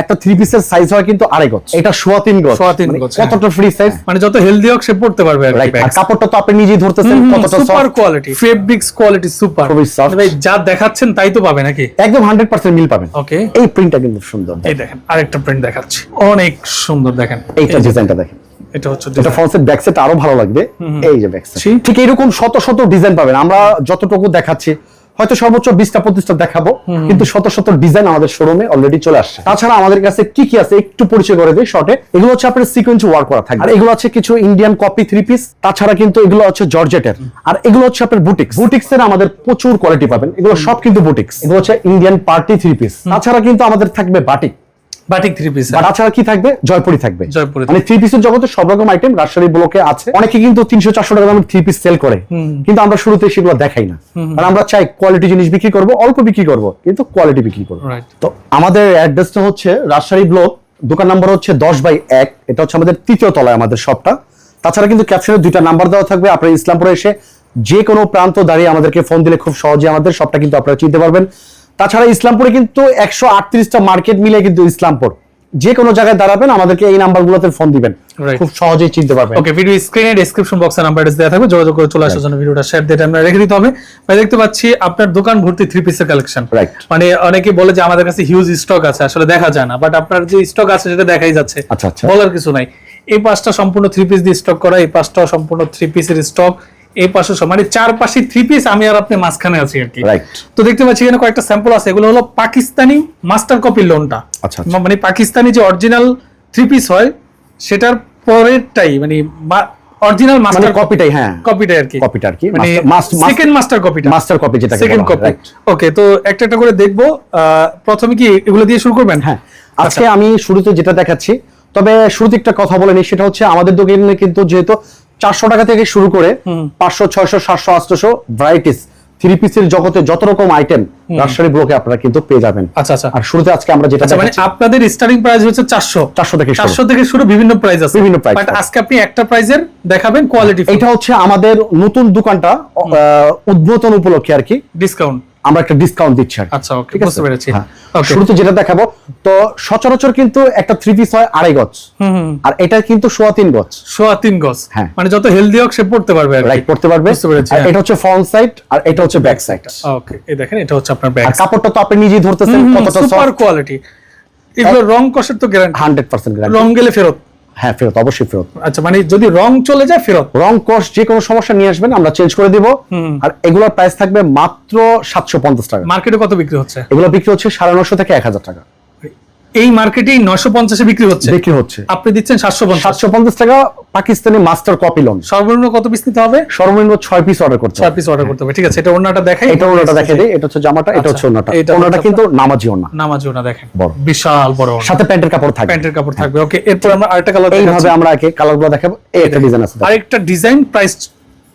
একটা থ্রি পিসের সাইজ হয় কিন্তু আড়াই গজ। এটা সোয়া তিন গজ। সোয়া তিন মানে গজ, হ্যাঁ। কতটা ফ্রি সাইজ মানে যত হেলদি হোক সে পড়তে পারবে আর কাপড়টা তো আপনি নিজেই ধরতেছেন কতটা super quality fabrics quality super খুবই soft। ভাই যা দেখাচ্ছেন তাই তো পাবে নাকি? একদম হান্ড্রেড পার্সেন্ট মিল পাবেন। ওকে এই প্রিন্টটা কিন্তু সুন্দর এই দেখেন। আরেকটা প্রিন্ট দেখাচ্ছি। অনেক সুন্দর দেখেন। এইটা ডিজাইনটা দেখেন। এটা হচ্ছে এটা। ব্যাক আরও ভালো লাগবে। এই যে ব্যাক ঠিক এরকম শত শত ডিজাইন পাবেন। আমরা যতটুকু দেখাচ্ছি হয়তো সর্বোচ্চ বিশটা পঁচিশটা দেখাবো কিন্তু শত শত ডিজাইন আমাদের শোরুমে অলরেডি চলে আসছে। তাছাড়া আমাদের কাছে কি কি আছে একটু পরিচয় করে দিই শর্টে এগুলো হচ্ছে আপনার সিকোয়েন্স ওয়ার্ক করা থাকে আর এগুলো হচ্ছে কিছু ইন্ডিয়ান কপি থ্রি পিস তাছাড়া কিন্তু এগুলো হচ্ছে জর্জেটের আর এগুলো হচ্ছে আপনার বুটিক্স বুটিক্স এর আমাদের প্রচুর কোয়ালিটি পাবেন। এগুলো সব কিন্তু বুটিক্স এগুলো হচ্ছে ইন্ডিয়ান পার্টি থ্রি পিস তাছাড়া কিন্তু আমাদের থাকবে বাটিক বাটিক থ্রি পিস বা তাছাড়া কি থাকবে? জয়পুরি থাকবে। জয়পুরি মানে থ্রি পিসের জগতে সব রকম আইটেম রাজশাহী ব্লকে আছে। অনেকে কিন্তু তিনশো চারশো টাকা দামের থ্রি পিস সেল করে। কিন্তু আমরা শুরুতে সেগুলো দেখাই না। কারণ আমরা চাই কোয়ালিটি জিনিস বিক্রি করব অল্প বিক্রি করব কিন্তু কোয়ালিটি বিক্রি করব। তো আমাদের অ্যাড্রেসটা হচ্ছে রাজশাহী ব্লক দোকান নাম্বার হচ্ছে দশ বাই এক। এটা হচ্ছে আমাদের তৃতীয় তলায় আমাদের শপটা তাছাড়া কিন্তু ক্যাপশনে দুইটা নাম্বার দেওয়া থাকবে। আপনার ইসলামপুরে এসে যে কোনো প্রান্ত দাঁড়িয়ে আমাদেরকে ফোন দিলে খুব সহজে আমাদের শপটা কিন্তু আপনারা চিনতে পারবেন। তাছাড়া ইসলামপুরে কিন্তু একশো আটত্রিশটা মার্কেট মিলে কিন্তু ইসলামপুর। যে কোনো জায়গায় দাঁড়াবেন আমাদেরকে এই নাম্বারগুলোতে ফোন দিবেন। খুব সহজেই চিনতে পারবেন। ওকে ভিডিও স্ক্রিনে ডেসক্রিপশন বক্সে নাম্বার দেওয়া থাকবে যোগাযোগ করে চলে আসার জন্য ভিডিওটা শেয়ার দিয়ে আমরা রেখে দিতে হবে। ভাই দেখতে পাচ্ছি আপনার দোকান ভর্তি থ্রি পিসের কালেকশন. মানে অনেকে বলে যে আমাদের কাছে হিউজ স্টক আছে আসলে দেখা যায় না। বাট আপনার যে স্টক আছে সেটা দেখাই যাচ্ছে। আচ্ছা, আচ্ছা। বলার কিছু নাই। এই পাঁচটা সম্পূর্ণ থ্রি পিস দিয়ে স্টক করা এই পাঁচটা সম্পূর্ণ থ্রি পিসের স্টক এই পাশে সব মানে চার পাশে থ্রি পিস আমি আর আপনি মাঝখানে আছি আর কি। তো দেখতে পাচ্ছি এখানে কয়েকটা স্যাম্পল আছে এগুলো হলো পাকিস্তানি মাস্টার কপি লোনটা। মানে পাকিস্তানি যে অরিজিনাল থ্রি পিস হয় সেটার পরেরটাই মানে অরিজিনাল মাস্টার কপিটাই হ্যাঁ। কপিটা আর কি। কপিটা আর কি মানে সেকেন্ড মাস্টার কপিটা মাস্টার কপি যেটা সেকেন্ড কপি ওকে তো একটা একটা করে দেখব আহ, প্রথমে কি এগুলো দিয়ে শুরু করবেন? হ্যাঁ আচ্ছা। আজকে আমি শুরুতে যেটা দেখাচ্ছি তবে শুরুতে একটা কথা বলে নিই সেটা হচ্ছে আমাদের দোকানে কিন্তু যেহেতু চারশো টাকা থেকে শুরু করে পাঁচশো ছয়শো সাতশো আটশো ভ্যারাইটিস থ্রি পিসের জগতে যত রকম আইটেম রাজশাহী ব্লকে আপনারা কিন্তু পেয়ে যাবেন। আচ্ছা আচ্ছা। আর শুরুতে আজকে আমরা যেটা আচ্ছা মানে আপনাদের স্টার্টিং প্রাইস হচ্ছে চারশো। 400 থেকে শুরু। চারশো থেকে শুরু বিভিন্ন প্রাইস আছে। বিভিন্ন প্রাইস বাট আজকে আপনি একটা প্রাইজের দেখাবেন কোয়ালিটি এটা হচ্ছে আমাদের নতুন দোকানটা উদ্বোধন উপলক্ষে আর কি। ডিসকাউন্ট আমরা একটা ডিসকাউন্ট দিচ্ছি আচ্ছা ওকে বুঝতে পেরেছি। হ্যাঁ। শুরুতে যেটা দেখাবো তো সচরাচর কিন্তু একটা থ্রি পিস হয় আড়াই গজ। আর এটা কিন্তু সোয়া তিন গজ। সোয়া তিন গজ। হ্যাঁ। মানে যত হেলদি হোক সে পড়তে পারবে রাইট পড়তে পারবে। বুঝতে পেরেছি, হ্যাঁ। এটা হচ্ছে ফ্রন্ট সাইড আর এটা হচ্ছে ব্যাক সাইড ওকে এই দেখেন এটা হচ্ছে আপনার আর কাপড়টা তো আপনি নিজেই ধরতেছেন কতটা সুপার কোয়ালিটি এগুলো রং কষের তো গ্যারান্টি হান্ড্রেড পার্সেন্ট রং গেলে ফেরত। হ্যাঁ ফেরত অবশ্যই ফেরত। আচ্ছা মানে যদি রং চলে যায় ফেরত। রং কস যে কোনো সমস্যা নিয়ে আসবেন আমরা চেঞ্জ করে দিব। আর এগুলোর প্রাইস থাকবে মাত্র সাতশো পঞ্চাশ টাকা। মার্কেটে কত বিক্রি হচ্ছে? এগুলো বিক্রি হচ্ছে সাড়ে নশো থেকে এক হাজার টাকা। এই মার্কেটেই নশো পঞ্চাশে বিক্রি হচ্ছে। বিক্রি হচ্ছে। আপনি দিচ্ছেন সাতশো সাতশো পঞ্চাশ টাকা পাকিস্তানি মাস্টার কপি লোন সর্বনিম্ন কত পিস নিতে হবে? সর্বনিম্ন ছয় পিস অর্ডার করতে ছয় পিস অর্ডার করতে হবে। ঠিক আছে এটা ওনাটা দেখাই। এটা ওনাটা দেখে দিই। এটা হচ্ছে জামাটা এটা হচ্ছে আচ্ছা, ওনাটা এটা ওনাটা কিন্তু নামাজি ওনা নামাজ ওনা দেখেন। বড়। বিশাল বড়। সাথে প্যান্টের কাপড় থাকবে। প্যান্টের কাপড় থাকবে। ওকে এরপর আমরা আরেকটা কালার এইভাবে আমরা একে কালারগুলো দেখাবো। এই একটা ডিজাইন আছে। আরেকটা design price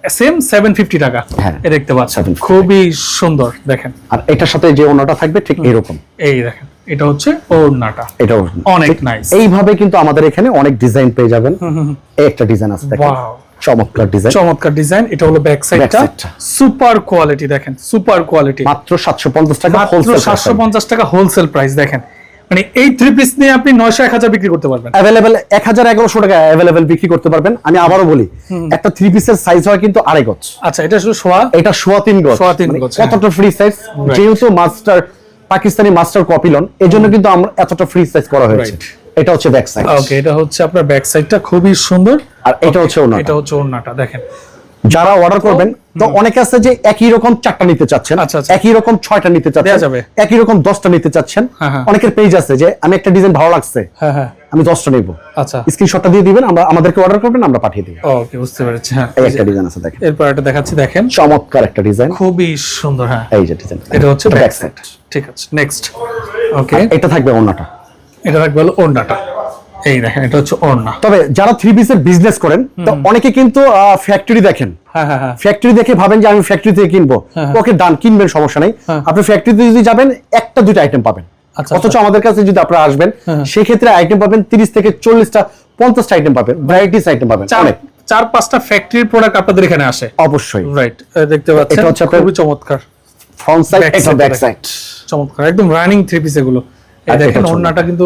same seven fifty টাকা। হ্যাঁ। দেখতে পাচ্ছেন। 750 খুবই সুন্দর দেখেন। আর এটার সাথে যে ওনাটা থাকবে ঠিক এরকম। এই দেখেন। এটা হচ্ছে ওড়নাটা। এটাও অনেক nice। এইভাবে কিন্তু আমাদের এখানে অনেক ডিজাইন পেয়ে যাবেন। একটা ডিজাইন আছে দেখেন। চমৎকার ডিজাইন চমৎকার ডিজাইন এটা হলো ব্যাক সাইডটা সুপার কোয়ালিটি দেখেন। সুপার কোয়ালিটি মাত্র সাতশো পঞ্চাশ টাকা হোলসেল সাতশো পঞ্চাশ টাকা হোলসেল প্রাইস দেখেন। মানে এই থ্রি পিস নিয়ে আপনি নয়শো এক হাজার বিক্রি করতে পারবেন। এক হাজার এগারোশো টাকা অ্যাভেলেবেল বিক্রি করতে পারবেন। আমি আবারও বলি একটা থ্রি পিসের সাইজ হয় কিন্তু আড়াই গজ। আচ্ছা এটা শুধু সোয়া? এটা সোয়া তিন গজ। সোয়া তিন মানে গজ, হ্যাঁ। কতটা ফ্রি সাইজ যেহেতু মাস্টার পাকিস্তানি মাস্টার কপিলন এই জন্য কিন্তু আমরা এতটা ফ্রি সাইজ করা হয়েছে। এটা হচ্ছে ব্যাক সাইড ওকে এটা হচ্ছে আপনার ব্যাক সাইডটা খুবই সুন্দর। আর এটা হচ্ছে ওনাটা। এটা হচ্ছে ওনাটা দেখেন। যারা অর্ডার করবেন তো অনেকে আছে যে একই রকম চারটা নিতে চাচ্ছেন আচ্ছা, আচ্ছা। একই রকম ছয়টা নিতে চাচ্ছেন একই রকম দশটা নিতে চাচ্ছেন। হ্যাঁ, হ্যাঁ। অনেকের পেজ আছে যে আমি একটা ডিজাইন ভালো লাগছে। হ্যাঁ হ্যাঁ। আমি দশটা নিব। আচ্ছা। স্ক্রিনশটটা দিয়ে দিবেন আমরা আমাদেরকে অর্ডার করবেন আমরা পাঠিয়ে দিব। ওকে বুঝতে পেরেছি। হ্যাঁ এই একটা ডিজাইন আছে দেখেন। এরপর একটা দেখাচ্ছি দেখেন। চমৎকার একটা ডিজাইন খুবই সুন্দর হ্যাঁ। এই যে ডিজাইন এটা হচ্ছে ব্যাক সাইড ঠিক আছে নেক্সট ওকে এটা থাকবে ওনাটা এটা রাখবে হলো ওড়নাটা। এই দেখেন এটা হচ্ছে ওড়না। তবে যারা থ্রি পিসের বিজনেস করেন তো অনেকে কিন্তু ফ্যাক্টরি দেখেন। হ্যাঁ হ্যাঁ হ্যাঁ। ফ্যাক্টরি দেখে ভাবেন যে আমি ফ্যাক্টরি থেকে কিনবো। ওকে ডান কিনবেন সমস্যা নেই। হ্যাঁ। আপনি ফ্যাক্টরিতে যদি যাবেন একটা দুটো আইটেম পাবেন। অথচ আমাদের কাছে যদি আপনারা আসবেন হ্যাঁ। সেক্ষেত্রে আইটেম পাবেন তিরিশ থেকে চল্লিশটা পঞ্চাশটা আইটেম পাবেন ভ্যারাইটিস আইটেম পাবেন চার অনেক। চার পাঁচটা ফ্যাক্টরির প্রোডাক্ট আপনাদের এখানে আসে। অবশ্যই। রাইট দেখতে পাচ্ছেন এটা হচ্ছে খুবই চমৎকার। ফ্রন্ট সাইড এটা ব্যাক সাইড চমৎকার একদম রানিং থ্রি পিস এগুলো। এই দেখেন ওড়নাটা কিন্তু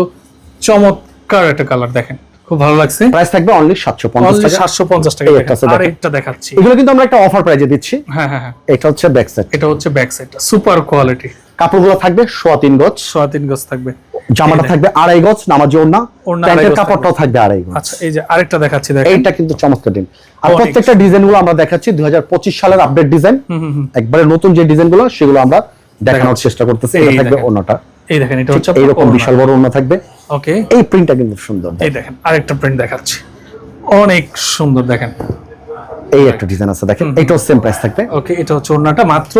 চমৎকার একটা কালার দেখেন খুব ভালো লাগছে। প্রাইস থাকবে অনলি সাতশো পঞ্চাশ অনলি টাকা। সাতশো পঞ্চাশ টাকা আর। একটা দেখাচ্ছি। এগুলো কিন্তু আমরা একটা অফার প্রাইজে দিচ্ছি। হ্যাঁ হ্যাঁ হ্যাঁ। এটা হচ্ছে ব্যাক সাইড এটা হচ্ছে ব্যাক সাইডটা সুপার কোয়ালিটি কাপড়গুলো থাকবে সোয়া তিন গজ। সোয়া তিন গজ থাকবে। জামাটা থাকবে আড়াই গজ নামাজি ওড়না। প্যান্টের কাপড়টাও থাকবে আড়াই গজ। আচ্ছা এই যে আরেকটা দেখাচ্ছি দেখেন। এইটা কিন্তু চমৎকার ডিজাইন। আর প্রত্যেকটা ডিজাইনগুলো আমরা দেখাচ্ছি দু হাজার পঁচিশ সালের আপডেট ডিজাইন। একবারে নতুন যে ডিজাইনগুলো সেগুলো আমরা দেখানোর চেষ্টা করতেছি। এটা এই থাকবে দেখেন। ওড়নাটা। এই দেখেন এটা হচ্ছে এরকম বিশাল বড় ওড়না থাকবে। ওকে এই প্রিন্টটা কিন্তু সুন্দর এই দেখেন আরেকটা প্রিন্ট দেখাচ্ছি। অনেক সুন্দর দেখেন। এই একটা ডিজাইন আছে দেখেন এটাও সেম প্রাইস থাকবে। ওকে এটা হচ্ছে ওড়নাটা মাত্র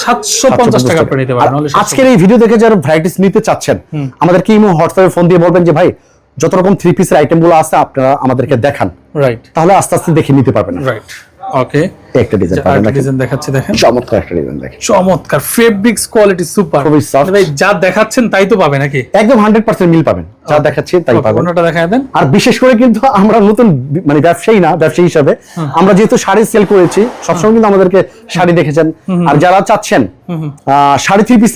সাতশো পঞ্চাশ টাকা আপনি নিতে পারেন আজকের এই ভিডিও দেখে যারা ভ্যারাইটিস নিতে চাচ্ছেন আমাদেরকে ইমো হোয়াটসঅ্যাপে ফোন দিয়ে বলবেন যে ভাই যত রকম থ্রি পিসের আইটেমগুলো আছে আপনারা আমাদেরকে দেখান। রাইট তাহলে আস্তে আস্তে দেখে নিতে পারবেন। রাইট ওকে একটা ডিজাইন আরেকটা ডিজাইন দেখাচ্ছি দেখেন। চমৎকার একটা ডিজাইন দেখেন। চমৎকার ফেব্রিক্স কোয়ালিটি সুপার খুবই soft। ভাই যা দেখাচ্ছেন তাই তো পাবে নাকি? একদম হান্ড্রেড পার্সেন্ট মিল পাবেন। যা দেখাচ্ছি তাই পাবেন। দেখায় দেন। আর বিশেষ করে কিন্তু আমরা নতুন মানে ব্যবসায়ী না ব্যবসায়ী হিসাবে আমরা যেহেতু শাড়ি সেল করেছি সবসময় কিন্তু আমাদেরকে শাড়ি দেখেছেন। আর যারা চাচ্ছেন শাড়ি থ্রি পিস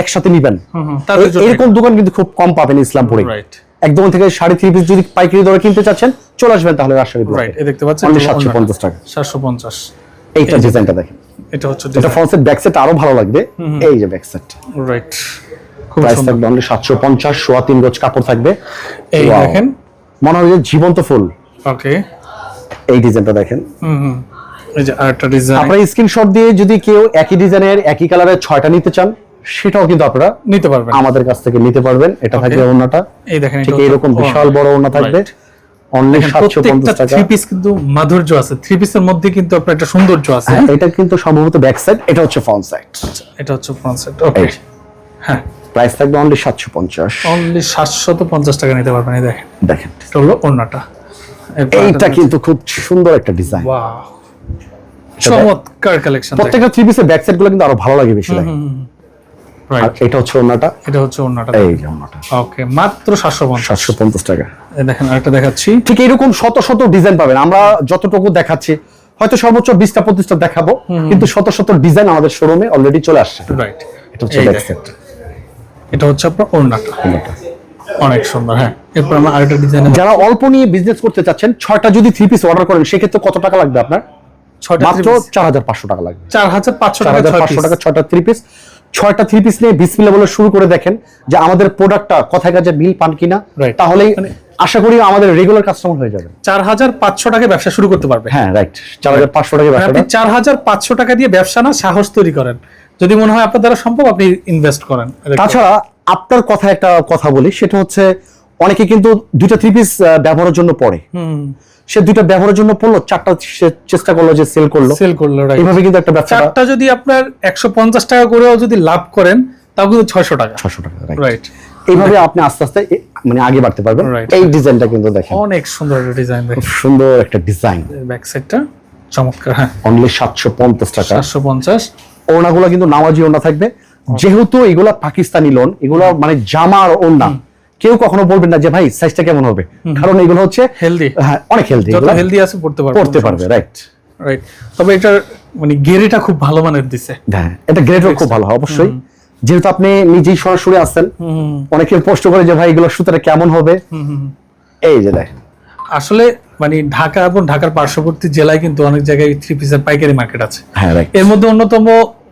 একসাথে নিবেন। এরকম দোকান কিন্তু খুব কম পাবেন ইসলামপুরে। রাইট একদম থেকে সাড়ে থ্রি পিস যদি পাইকারি দরে কিনতে চাচ্ছেন চলে আসবেন তাহলে রাজশাহী রাইট এই দেখতে পাচ্ছেন সাতশো পঞ্চাশ টাকা। সাতশো পঞ্চাশ। এইটা ডিজাইনটা দেখেন। এটা হচ্ছে এটা ফ্রন্ট সেট ব্যাক সেট আরও ভালো লাগবে। এই যে ব্যাক সেট রাইট খুব প্রাইস থাকবে অনলি সাতশো পঞ্চাশ সোয়া তিন গজ কাপড় থাকবে। এই দেখেন। মনে হয় যে জীবন্ত ফুল। ওকে এই ডিজাইনটা দেখেন। এই যে আরেকটা ডিজাইন আপনারা স্ক্রিনশট দিয়ে যদি কেউ একই ডিজাইনের একই কালারের ছয়টা নিতে চান সেটাও কিন্তু আপনারা নিতে পারবেন। আমাদের কাছ থেকে নিতে পারবেন। এটা থাকবে ওড়নাটা। এই দেখেন ঠিক এরকম বিশাল বড় ওড়না থাকবে। অনলি দেখেন, সাতশো প্রত্যেকটা পঞ্চাশ টাকা। থ্রি পিস কিন্তু মাধুর্য আছে। থ্রি পিসের মধ্যে কিন্তু আপনার একটা সৌন্দর্য আছে। হ্যাঁ, এটা কিন্তু সম্ভবত ব্যাক সাইড এটা হচ্ছে ফ্রন্ট সাইড এটা হচ্ছে ফ্রন্ট সাইড ওকে হ্যাঁ। প্রাইস থাকবে অনলি সাতশো পঞ্চাশ। অনলি সাতশত পঞ্চাশ টাকা নিতে পারবেন এই দেখেন। দেখেন। এটা হলো এইটা কিন্তু খুব সুন্দর একটা ডিজাইন. চমৎকার কালেকশন প্রত্যেকটা থ্রি পিসের ব্যাক সাইডগুলো কিন্তু আরও ভালো লাগে বেশি লাগে আর এটা হচ্ছে ওড়নাটা। এটা হচ্ছে ওড়নাটা। এই যে ওকে মাত্র সাতশো পঞ্চাশ। সাতশো পঞ্চাশ টাকা। দেখেন আরেকটা দেখাচ্ছি। ঠিক এরকম শত শত ডিজাইন পাবেন। আমরা যতটুকু দেখাচ্ছি হয়তো সর্বোচ্চ বিশটা পঁচিশটা দেখাবো কিন্তু শত শত ডিজাইন আমাদের শোরুমে অলরেডি চলে আসছে। রাইট এটা হচ্ছে এই ব্যাক দেখেন। সেট এটা হচ্ছে আপনার ওড়নাটা। অনেক সুন্দর হ্যাঁ। এরপর আমরা আরেকটা ডিজাইন যারা অল্প নিয়ে বিজনেস করতে চাচ্ছেন ছয়টা যদি থ্রি পিস অর্ডার করেন সেক্ষেত্রে কত টাকা লাগবে আপনার? ছয়টা মাত্র চার হাজার পাঁচশো টাকা লাগবে। চার হাজার পাঁচশো টাকা পাঁচশো টাকা ছয়টা থ্রি পিস ছয়টা থ্রি পিস নিয়ে বিসমিল্লা বলে শুরু করে দেখেন যে আমাদের প্রোডাক্টটা কথায় কাজে মিল পান কিনা. তাহলেই মানে- আশা করি আমাদের রেগুলার কাস্টমার হয়ে যাবে। চার হাজার পাঁচশো টাকা ব্যবসা শুরু করতে পারবে। হ্যাঁ রাইট চার হাজার পাঁচশো টাকা ব্যবসা আপনি চার হাজার পাঁচশো টাকা দিয়ে ব্যবসা না সাহস তৈরি করেন। যদি মনে হয় আপনার দ্বারা সম্ভব আপনি ইনভেস্ট করেন। তাছাড়া আপনার কথা একটা কথা বলি সেটা হচ্ছে অনেকে কিন্তু দুইটা থ্রি পিস ব্যবহারের জন্য পড়ে। হুম। সে দুইটা ব্যবহারের জন্য পড়ল চারটা সে চেষ্টা করল যে সেল করল। সেল করল এইভাবে কিন্তু একটা ব্যবসা চারটা যদি আপনার একশো পঞ্চাশ টাকা করেও যদি লাভ করেন তাও কিন্তু ছয়শো টাকা। ছয়শো টাকা রাইট এইভাবে আপনি আস্তে আস্তে মানে আগে বাড়তে পারবেন। এই ডিজাইনটা কিন্তু দেখেন। অনেক সুন্দর একটা ডিজাইন খুব সুন্দর একটা ডিজাইন ব্যাক সাইডটা চমৎকার হ্যাঁ। অনলি সাতশো পঞ্চাশ টাকা। চারশো পঞ্চাশ। ওড়নাগুলো কিন্তু নামাজি ওড়না থাকবে। যেহেতু এগুলা পাকিস্তানি লোন এগুলো মানে জামা আর ওড়না কেউ কখনো বলবেন না যে ভাই সাইজটা কেমন হবে? কারণ এগুলো হচ্ছে হেলদি হ্যাঁ অনেক হেলদি যত হেলদি আছে পড়তে পারবে পড়তে পারবে রাইট রাইট তবে এটার মানে গেরিটা খুব ভালো মানের দিছে। হ্যাঁ এটা গ্রেডও খুব ভালো হয় অবশ্যই যেহেতু আপনি নিজেই সরাসরি আসছেন অনেকে প্রশ্ন করে যে ভাই এগুলো সুতরাং কেমন হবে? এই যে দেখ। আসলে মানে ঢাকা এবং ঢাকার পার্শ্ববর্তী জেলায় কিন্তু অনেক জায়গায় থ্রি পিসের পাইকারি মার্কেট আছে। হ্যাঁ রাইট এর মধ্যে অন্যতম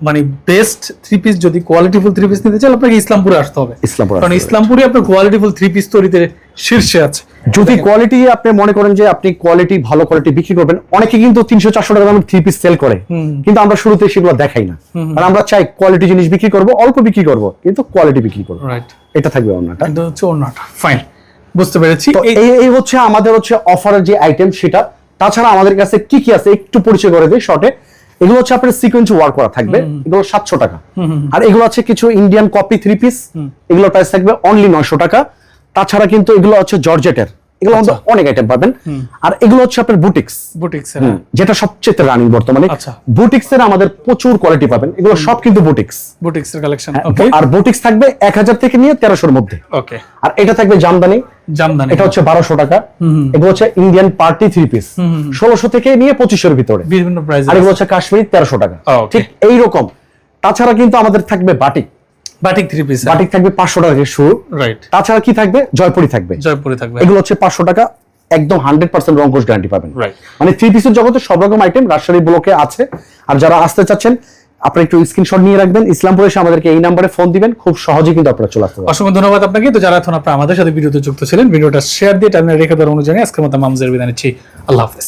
মানে বেস্ট থ্রি পিস যদি কোয়ালিটিফুল থ্রি পিস নিতে চান আপনাকে ইসলামপুরে আসতে হবে। ইসলামপুর কারণ ইসলামপুরে আপনার কোয়ালিটিফুল থ্রি পিস তৈরিতে শীর্ষে আছে। যদি কোয়ালিটি আপনি মনে করেন যে আপনি কোয়ালিটি ভালো কোয়ালিটি বিক্রি করবেন অনেকে কিন্তু তিনশো চারশো টাকা দামের থ্রি পিস সেল করে। কিন্তু আমরা শুরুতে সেগুলো দেখাই না। কারণ আমরা চাই কোয়ালিটি জিনিস বিক্রি করব অল্প বিক্রি করব কিন্তু কোয়ালিটি বিক্রি করব। রাইট এটা থাকবে অন্যটা। এটা হচ্ছে অন্যটা। ফাইন বুঝতে পেরেছি। এই এই এই হচ্ছে আমাদের হচ্ছে অফারের যে আইটেম সেটা। তাছাড়া আমাদের কাছে কি কি আছে একটু পরিচয় করে দিই শর্টে এগুলো হচ্ছে আপনার সিকোয়েন্স ওয়ার্ক করা থাকবে। এগুলো সাতশো টাকা। আর এগুলো আছে কিছু ইন্ডিয়ান কপি থ্রি পিস এগুলো প্রাইস থাকবে অনলি নয়শো টাকা। তাছাড়া কিন্তু এগুলো হচ্ছে জর্জেটের এগুলো আমাদের অনেক আইটেম পাবেন। আর এগুলো হচ্ছে আপনার বুটিক্স বুটিক্স যেটা সবচেয়ে রানিং বর্তমানে। আচ্ছা। বুটিক্স এর আমাদের প্রচুর কোয়ালিটি পাবেন। এগুলো সব কিন্তু বুটিক্স বুটিক্স এর কালেকশন আর বুটিক্স থাকবে এক হাজার থেকে নিয়ে তেরোশোর মধ্যে। ওকে আর এটা থাকবে জামদানি। জামদানি। এটা হচ্ছে বারোশো টাকা। এগুলো হচ্ছে ইন্ডিয়ান পার্টি থ্রি পিস ষোলোশো থেকে নিয়ে পঁচিশের ভিতরে। বিভিন্ন প্রাইস আর এগুলো হচ্ছে কাশ্মীরি তেরোশো টাকা। Okay. ঠিক এইরকম। তাছাড়া কিন্তু আমাদের থাকবে batik batik three piece batik থাকবে পাঁচশো টাকা থেকে শুরু। রাইট তাছাড়া কি থাকবে? জয়পুরি থাকবে। জয়পুরে থাকবে। এগুলো হচ্ছে পাঁচশো টাকা। একদম হান্ড্রেড পার্সেন্ট রঙ্কশ গ্যারান্টি পাবেন. মানে থ্রি পিসের জগতে সব রকম আইটেম রাজশাহী ব্লকে আছে। আর যারা আসতে চাচ্ছেন আপনারা একটু স্ক্রিনশট নিয়ে রাখবেন। ইসলামপুরে এসে আমাদেরকে এই নাম্বারে ফোন দিবেন। খুব সহজে কিন্তু আপনারা চলে আসতে অসংখ্য ধন্যবাদ আপনাকে। তো যারা এখন আপনারা আমাদের সাথে ভিডিওতে যুক্ত ছিলেন, ভিডিওটা শেয়ার দিয়ে টাইমে রেখে দেওয়ার অনুযায়ী আজকের মতো মামজের বিদায় নিচ্ছি। আল্লাহ হাফেজ।